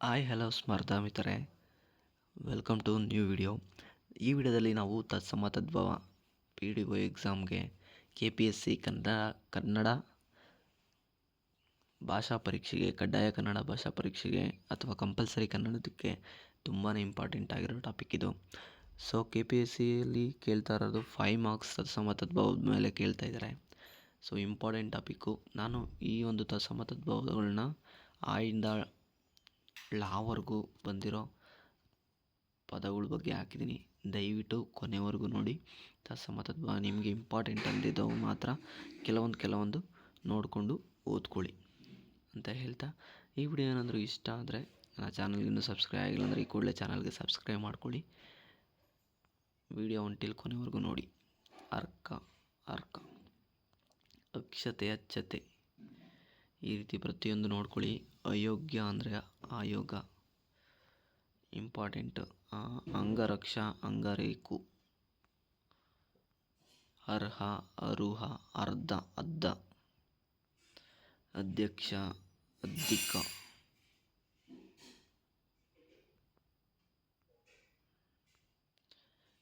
Hi hello ಸ್ಮರ್ಧಾ ಮಿತ್ರರೇ. Welcome to new video ಈ ವಿಡಿಯೋದಲ್ಲಿ ನಾವು ತತ್ಸಮ ತದ್ಭವ ಪಿ ಡಿ ಒ ಎಕ್ಸಾಮ್ಗೆ K P S C Kannada Kannada ಭಾಷಾ ಪರೀಕ್ಷೆಗೆ, ಕಡ್ಡಾಯ ಕನ್ನಡ ಭಾಷಾ ಪರೀಕ್ಷೆಗೆ ಅಥವಾ ಕಂಪಲ್ಸರಿ ಕನ್ನಡದಕ್ಕೆ ತುಂಬಾ ಇಂಪಾರ್ಟೆಂಟ್ ಆಗಿರೋ ಟಾಪಿಕ್ ಇದು. ಸೊ ಕೆ ಪಿ ಎಸ್ ಸಿಯಲ್ಲಿ ಕೇಳ್ತಾ ಇರೋದು ಫೈವ್ ಮಾರ್ಕ್ಸ್ ತತ್ಸಮ ತದ್ಭವದ ಮೇಲೆ ಕೇಳ್ತಾ ಇದ್ದಾರೆ. ಸೊ ಇಂಪಾರ್ಟೆಂಟ್ ಟಾಪಿಕ್ಕು ನಾನು ಈ ಒಂದು ತತ್ಸಮ ತದ್ಭವಗಳನ್ನ ಆ ಇಂದ ಲಾವರೆಗೂ ಬಂದಿರೋ ಪದಗಳ ಬಗ್ಗೆ ಹಾಕಿದ್ದೀನಿ ದಯವಿಟ್ಟು ಕೊನೆವರೆಗೂ ನೋಡಿ. ತತ್ಸಮ ತದ್ಭವ ನಿಮಗೆ ಇಂಪಾರ್ಟೆಂಟ್ ಅಂದಿದ್ದವು ಮಾತ್ರ. ಕೆಲವೊಂದು ಕೆಲವೊಂದು ನೋಡಿಕೊಂಡು ಓದ್ಕೊಳ್ಳಿ ಅಂತ ಹೇಳ್ತಾ. ಈ ವಿಡಿಯೋ ಏನಾದರೂ ಇಷ್ಟ ಆದರೆ ನನ್ನ ಚಾನಲ್ಗೆ ಸಬ್ಸ್ಕ್ರೈಬ್ ಆಗಿಲ್ಲ ಅಂದರೆ ಈ ಕೂಡಲೇ ಚಾನಲ್ಗೆ ಸಬ್ಸ್ಕ್ರೈಬ್ ಮಾಡ್ಕೊಳ್ಳಿ. ವಿಡಿಯೋ ಒಂಟಿಲ್ ಕೊನೆವರೆಗೂ ನೋಡಿ. ಅರ್ಕ ಅರ್ಕ. ಅಕ್ಷತೆ, ಅಚ್ಚತೆ. ಈ ರೀತಿ ಪ್ರತಿಯೊಂದು ನೋಡ್ಕೊಳ್ಳಿ. ಅಯೋಗ್ಯ ಅಂದರೆ ಆಯೋಗ. ಇಂಪಾರ್ಟೆಂಟ್. ಅಂಗರಕ್ಷ, ಅಂಗರೇಕು. ಅರ್ಹ, ಅರುಹ, ಅರ್ಧ, ಅದ್ದ. ಅಧ್ಯಕ್ಷ ಅಧಿಕ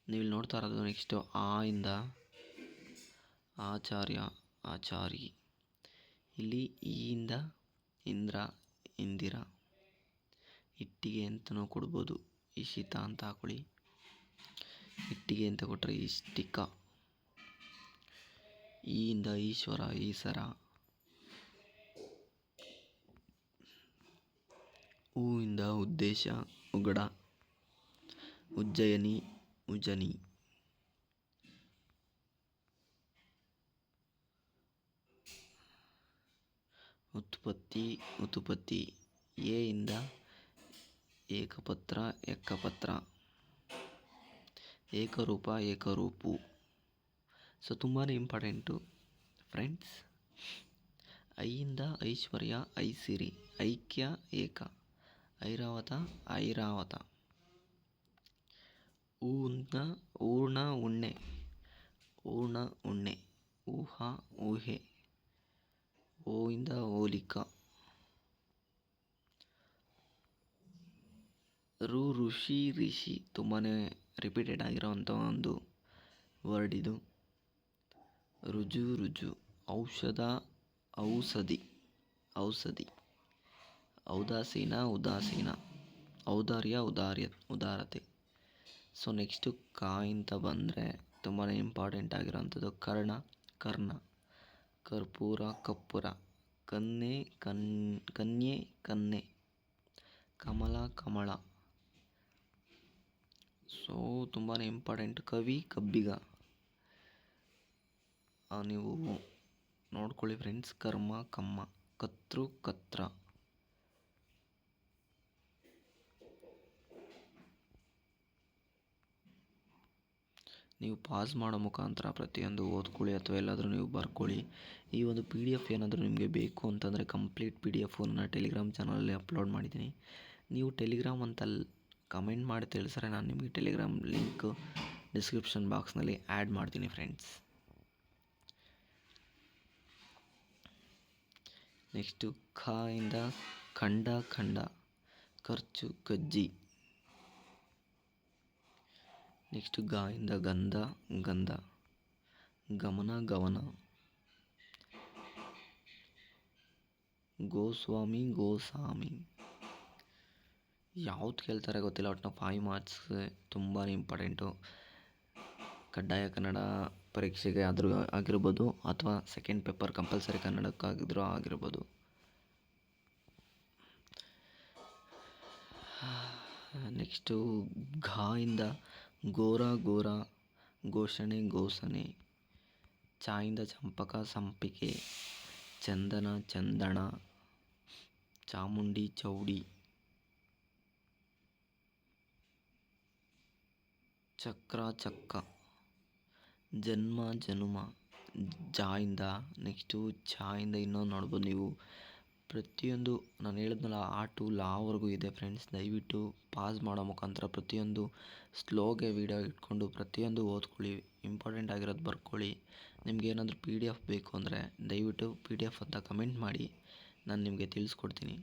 ನೀವು ನೋಡ್ತಾ ಇರೋದು ನೆಕ್ಸ್ಟು ಆ ಇಂದ ಆಚಾರ್ಯ, ಆಚಾರಿ. ಇಲ್ಲಿ ಇ ಇಂದ ಇಂದ್ರ, ಇಂದಿರ. ಇಟ್ಟಿಗೆ ಅಂತಲೂ ಕೊಡ್ಬೋದು. ಇಶಿತ ಅಂತ ಹಾಕೊಳ್ಳಿ. ಇಟ್ಟಿಗೆ ಅಂತ ಕೊಟ್ಟರೆ ಇಷ್ಟಿಕ ಈ ಇಂದ ಈಶ್ವರ, ಈಸರ. ಹೂ ಇಂದ ಉದ್ದೇಶ, ಉಗಡ. ಉಜ್ಜಯನಿ, ಉಜನಿ. ಉತ್ಪತ್ತಿ ಉತ್ಪತ್ತಿ ಎ ಇಂದ ಏಕಪತ್ರ ಎಕ್ಕಪತ್ರ ಏಕರೂಪ, ಏಕರೂಪು. ಸೊ ತುಂಬಾ ಇಂಪಾರ್ಟೆಂಟು ಫ್ರೆಂಡ್ಸ್ ಐಯಿಂದ ಐಶ್ವರ್ಯ, ಐ ಸಿರಿ, ಐಕ್ಯ, ಏಕ. ಐರಾವತ ಐರಾವತ. ಊನ ಊರ್ಣ, ಉಣ್ಣೆ. ಊರ್ಣ, ಉಣ್ಣೆ. ಊಹ, ಊಹೆ. ಓ ಇಂದ ರು ಋಷಿ ರಿಷಿ ತುಂಬಾ ರಿಪೀಟೆಡ್ ಆಗಿರೋವಂಥ ಒಂದು ವರ್ಡ್ ಇದು. ರುಜು ರುಜು, ಔಷಧ ಔಷಧಿ ಔಷಧಿ. ಔದಾಸೀನ, ಉದಾಸೀನ, ಔದಾರ್ಯ, ಉದಾರ್ಯ, ಉದಾರತೆ. ಸೊ ನೆಕ್ಸ್ಟು ಕಾ ಅಂತ ಬಂದರೆ ತುಂಬಾ ಇಂಪಾರ್ಟೆಂಟ್ ಆಗಿರೋವಂಥದ್ದು ಕರ್ಣ ಕರ್ಣ. ಕರ್ಪೂರ, ಕಪ್ಪುರ, ಕನ್ನೆ, ಕನ್, ಕನ್ಯೆ, ಕನ್ನೆ, ಕಮಲ, ಕಮಳ. ಸೊ ತುಂಬಾ ಇಂಪಾರ್ಟೆಂಟ್ ಕವಿ, ಕಬ್ಬಿಗ. ನೀವು ನೋಡ್ಕೊಳ್ಳಿ ಫ್ರೆಂಡ್ಸ್ ಕರ್ಮ, ಕಮ್ಮ ಕತ್ರು ಕತ್ರ. ನೀವು ಪಾಸ್ ಮಾಡೋ ಮುಖಾಂತರ ಪ್ರತಿಯೊಂದು ಓದ್ಕೊಳ್ಳಿ ಅಥವಾ ಎಲ್ಲಾದರೂ ನೀವು ಬರ್ಕೊಳ್ಳಿ. ಈ ಒಂದು ಪಿ ಡಿ ಎಫ್ ಏನಾದರೂ ನಿಮಗೆ ಬೇಕು ಅಂತಂದರೆ ಕಂಪ್ಲೀಟ್ ಪಿ ಡಿ ಎಫ್ ನನ್ನ ಟೆಲಿಗ್ರಾಮ್ ಚಾನಲಲ್ಲಿ ಅಪ್ಲೋಡ್ ಮಾಡಿದ್ದೀನಿ. ನೀವು ಟೆಲಿಗ್ರಾಮ್ ಅಂತ ಕಮೆಂಟ್ ಮಾಡಿ ತಿಳಿಸ್ರೆ ನಾನು ನಿಮಗೆ ಟೆಲಿಗ್ರಾಮ್ ಲಿಂಕ್ ಡಿಸ್ಕ್ರಿಪ್ಷನ್ ಬಾಕ್ಸ್ನಲ್ಲಿ ಆ್ಯಡ್ ಮಾಡ್ತೀನಿ ಫ್ರೆಂಡ್ಸ್ ನೆಕ್ಸ್ಟು ಖ ಇಂದ ಖಂಡ ಖಂಡ, ಖರ್ಚು ಕಜ್ಜಿ ನೆಕ್ಸ್ಟ್ ಗ ಇಂದ ಗಂಧ ಗಂಧ, ಗಮನ ಗಮನ ಗೋಸ್ವಾಮಿ ಗೋಸ್ವಾಮಿ. ಯಾವ್ದು ಕೇಳ್ತಾರೆ ಗೊತ್ತಿಲ್ಲ, ಒಟ್ಟು ಫೈವ್ ಮಾರ್ಕ್ಸ್ ತುಂಬಾ ಇಂಪಾರ್ಟೆಂಟು ಕಡ್ಡಾಯ ಕನ್ನಡ ಪರೀಕ್ಷೆಗೆ ಆದರೂ ಆಗಿರ್ಬೋದು, ಅಥವಾ ಸೆಕೆಂಡ್ ಪೇಪರ್ ಕಂಪಲ್ಸರಿ ಕನ್ನಡಕ್ಕಾಗಿದ್ರೂ ಆಗಿರ್ಬೋದು. ನೆಕ್ಸ್ಟು ಘ ಇಂದ ಗೋರ ಗೋರ ಘೋಷಣೆ ಘೋಷಣೆ. ಚಾಯಿಂದ ಚಂಪಕ ಸಂಪಿಗೆ ಚಂದನ ಚಂದಣ ಚಾಮುಂಡಿ ಚೌಡಿ. ಚಕ್ರ ಚಕ್ಕ ಜನ್ಮ ಜನುಮ ಜಾಯಿಂದ ನೆಕ್ಸ್ಟು ಚಾಯಿಂದ ಇನ್ನೊಂದು ನೋಡ್ಬೋದು ನೀವು. ಪ್ರತಿಯೊಂದು ನಾನು ಹೇಳಿದ್ನಲ್ಲ, ಆ ಟೂಲ್ ಆವರೆಗೂ ಇದೆ ಫ್ರೆಂಡ್ಸ್ ದಯವಿಟ್ಟು ಪಾಸ್ ಮಾಡೋ ಮುಖಾಂತರ ಪ್ರತಿಯೊಂದು ಸ್ಲೋಗೆ ವೀಡಿಯೋ ಇಟ್ಕೊಂಡು ಪ್ರತಿಯೊಂದು ಓದ್ಕೊಳ್ಳಿ. ಇಂಪಾರ್ಟೆಂಟ್ ಆಗಿರೋದು ಬರ್ಕೊಳ್ಳಿ. ನಿಮಗೇನಾದರೂ ಪಿ ಡಿ ಎಫ್ ಬೇಕು ಅಂದರೆ ದಯವಿಟ್ಟು ಪಿ ಡಿ ಎಫ್ ಅಂತ ಕಮೆಂಟ್ ಮಾಡಿ. ನಾನು ನಿಮಗೆ ತಿಳಿಸ್ಕೊಡ್ತೀನಿ.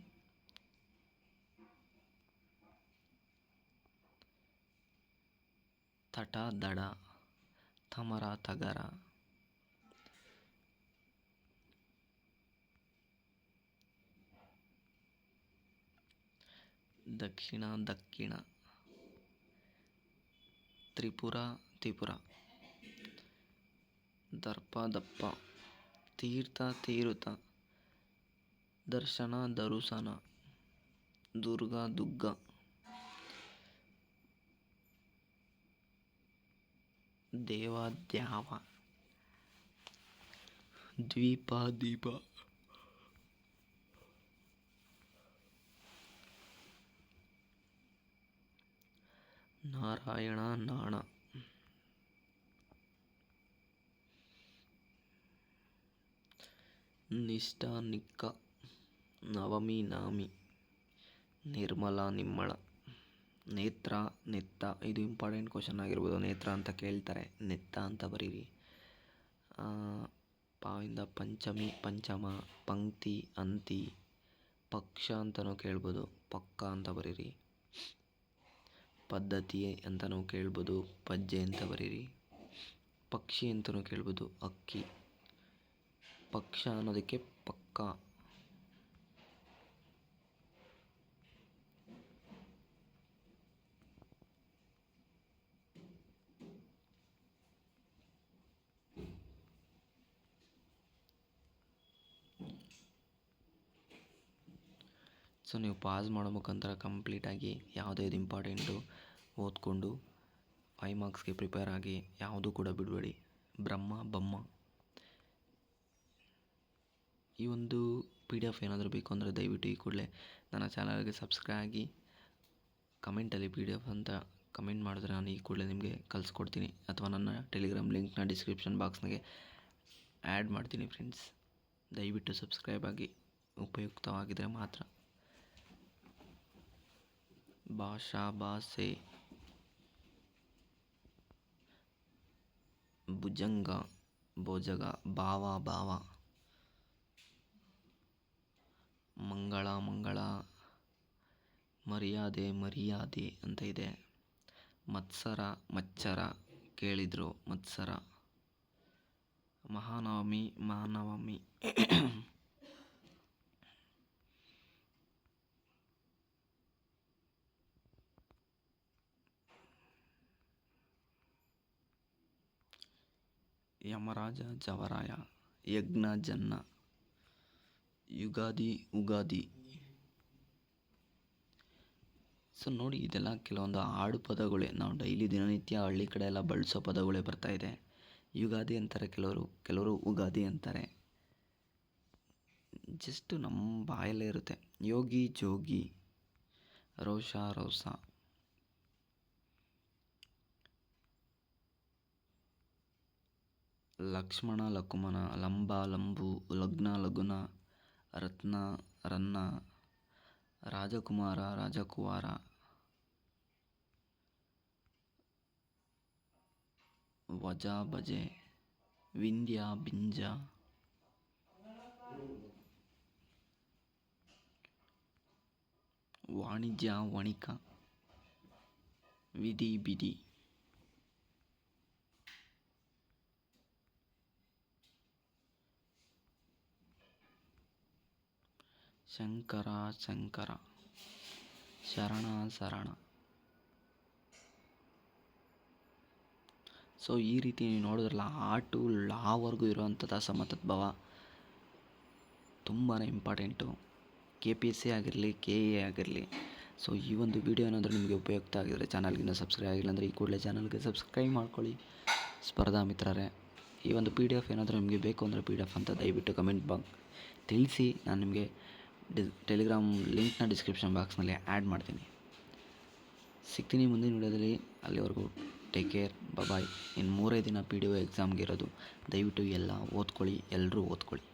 ತಟ, ದಡ ತಮರ ತಗರ. ದಕ್ಷಿಣ ದಕ್ಕಿಣ ತ್ರಿಪುರ ತ್ರಿಪುರ. ದರ್ಪ ದಪ್ಪ ತೀರ್ಥ ತೀರುತ ದರ್ಶನ ದರುಸನ ದುರ್ಗ ದುಗ್ಗ ದೇವ ದ್ಯಾವ ದ್ವೀಪ ದೀಪ ನಾರಾಯಣ ನಾಣ. ನಿಷ್ಠಾನಿಕ್ಕ ನವಮಿ ನಾಮಿ. ನಿರ್ಮಲ ನಿಮ್ಮಳ. ನೇತ್ರ ನೆತ್ತ. ಇದು ಇಂಪಾರ್ಟೆಂಟ್ ಕ್ವಶನ್ ಆಗಿರ್ಬೋದು. ನೇತ್ರ ಅಂತ ಕೇಳ್ತಾರೆ. ನೆತ್ತ ಅಂತ ಬರೀರಿ. ಪಾವಿಂದ ಪಂಚಮಿ, ಪಂಚಮ, ಪಂಕ್ತಿ, ಅಂತಿ, ಪಕ್ಷ ಅಂತಲೂ ಕೇಳ್ಬೋದು. ಪಕ್ಕ ಅಂತ ಬರೀರಿ. ಪದ್ಧತಿ ಅಂತಲೂ ಕೇಳ್ಬೋದು ಪಜ್ಜೆ ಅಂತ ಬರೀರಿ ಪಕ್ಷಿ ಅಂತಲೂ ಕೇಳ್ಬೋದು ಅಕ್ಕಿ ಪಕ್ಷ ಅನ್ನೋದಕ್ಕೆ ಪಕ್ಕ. ಸೊ ನೀವು ಪಾಸ್ ಮಾಡೋ ಮುಖಾಂತರ ಕಂಪ್ಲೀಟಾಗಿ ಯಾವುದೇ ಇದು ಇಂಪಾರ್ಟೆಂಟು ಓದ್ಕೊಂಡು ಫೈವ್ ಮಾರ್ಕ್ಸ್ಗೆ ಪ್ರಿಪೇರ್ ಆಗಿ ಯಾವುದೂ ಕೂಡ ಬಿಡಬೇಡಿ. ಬ್ರಹ್ಮ, ಬಮ್ಮ. ಈ ಒಂದು ಪಿ ಡಿ ಎಫ್ ಏನಾದರೂ ಬೇಕು ಅಂದರೆ ದಯವಿಟ್ಟು ಈ ಕೂಡಲೇ ನನ್ನ ಚಾನಲ್ಗೆ ಸಬ್ಸ್ಕ್ರೈಬ್ ಆಗಿ ಕಮೆಂಟಲ್ಲಿ ಪಿ ಡಿ ಎಫ್ ಅಂತ ಕಮೆಂಟ್ ಮಾಡಿದ್ರೆ ನಾನು ಈ ಕೂಡಲೇ ನಿಮಗೆ ಕಲಿಸ್ಕೊಡ್ತೀನಿ ಅಥವಾ ನನ್ನ ಟೆಲಿಗ್ರಾಮ್ ಲಿಂಕ್ನ ಡಿಸ್ಕ್ರಿಪ್ಷನ್ ಬಾಕ್ಸ್ನಾಗೆ ಆ್ಯಡ್ ಮಾಡ್ತೀನಿ ಫ್ರೆಂಡ್ಸ್ ದಯವಿಟ್ಟು ಸಬ್ಸ್ಕ್ರೈಬ್ ಆಗಿ ಉಪಯುಕ್ತವಾಗಿದ್ದರೆ ಮಾತ್ರ. ಭಾಷಾ ಭಾಷೆ ಭುಜಂಗ, ಭೋಜಗ, ಭಾವ ಭಾವ. ಮಂಗಳ ಮಂಗಳ. ಮರ್ಯಾದೆ ಮರ್ಯಾದೆ ಅಂತ ಇದೆ. ಮತ್ಸರ, ಮಚ್ಚರ ಕೇಳಿದರು ಮತ್ಸರ. ಮಹಾನವಮಿ ಮಹಾನವಮಿ. ಯಮರಾಜ ಜವರಾಯ, ಯಜ್ಞ ಜನ್ನ, ಯುಗಾದಿ ಉಗಾದಿ. ಸೊ ನೋಡಿ, ಇದೆಲ್ಲ ಕೆಲವೊಂದು ಆಡು ಪದಗಳೇ. ನಾವು ಡೈಲಿ ದಿನನಿತ್ಯ ಹಳ್ಳಿ ಕಡೆ ಎಲ್ಲ ಬಳಸೋ ಪದಗಳೇ ಬರ್ತಾ ಇದೆ. ಯುಗಾದಿ ಅಂತಾರೆ ಕೆಲವರು ಕೆಲವರು ಉಗಾದಿ ಅಂತಾರೆ. ಜಸ್ಟು ನಮ್ಮ ಬಾಯಲ್ಲೇ ಇರುತ್ತೆ. ಯೋಗಿ ಜೋಗಿ, ರೋಷ ರೋಸ. లక్ష్మణ లకుమణ లంబ లంబు లగ్న లగున రత్న రన్న రాజకుమార రాజకుమార వజా భజే వింధ్య బింజ వాణిజ్య వణిక విధి బిధి ಶಂಕರ ಶಂಕರ. ಶರಣ ಶರಣ. ಸೊ ಈ ರೀತಿ ನೀವು ನೋಡಿದ್ರಲ್ಲ, ಆ ಟು ಲಾವರೆಗೂ ಇರುವಂಥದ್ದು ಅಸಮತದ್ಭವ ತುಂಬಾ important K P S C ಆಗಿರಲಿ ಕೆ ಎ ಆಗಿರಲಿ. ಸೊ ಈ ಒಂದು ವಿಡಿಯೋ ಏನಾದರೂ ನಿಮಗೆ ಉಪಯುಕ್ತ ಆಗಿದ್ರೆ ಚಾನಲ್ಗಿಂತ ಸಬ್ಸ್ಕ್ರೈಬ್ ಆಗಿಲ್ಲ ಅಂದರೆ ಈ ಕೂಡಲೇ ಚಾನಲ್ಗೆ ಸಬ್ಸ್ಕ್ರೈಬ್ ಮಾಡ್ಕೊಳ್ಳಿ. ಸ್ಪರ್ಧಾ ಮಿತ್ರರೇ, ಈ ಒಂದು ಪಿ ಡಿ ಎಫ್ ಏನಾದರೂ ನಿಮಗೆ ಬೇಕು ಅಂದರೆ ಪಿ ಡಿ ಎಫ್ ಅಂತ ದಯವಿಟ್ಟು ಕಮೆಂಟ್ ಬಾಕ್ ತಿಳಿಸಿ. ನಾನು ನಿಮಗೆ ಡಿ ಟೆಲಿಗ್ರಾಮ್ ಲಿಂಕ್ನ ಡಿಸ್ಕ್ರಿಪ್ಷನ್ ಬಾಕ್ಸ್ನಲ್ಲಿ ಆ್ಯಡ್ ಮಾಡ್ತೀನಿ. ಸಿಗ್ತೀನಿ ಮುಂದಿನ ವಿಡಿಯೋದಲ್ಲಿ. ಅಲ್ಲಿವರೆಗೂ ಟೇಕ್ ಕೇರ್ ಬಾಯ್ ಇನ್ನು ಮೂರೇ ದಿನ ಪಿ ಡಿ ಒ ಎಕ್ಸಾಮ್ಗೆ ಇರೋದು. ದಯವಿಟ್ಟು ಎಲ್ಲ ಓದ್ಕೊಳ್ಳಿ ಎಲ್ಲರೂ ಓದ್ಕೊಳ್ಳಿ.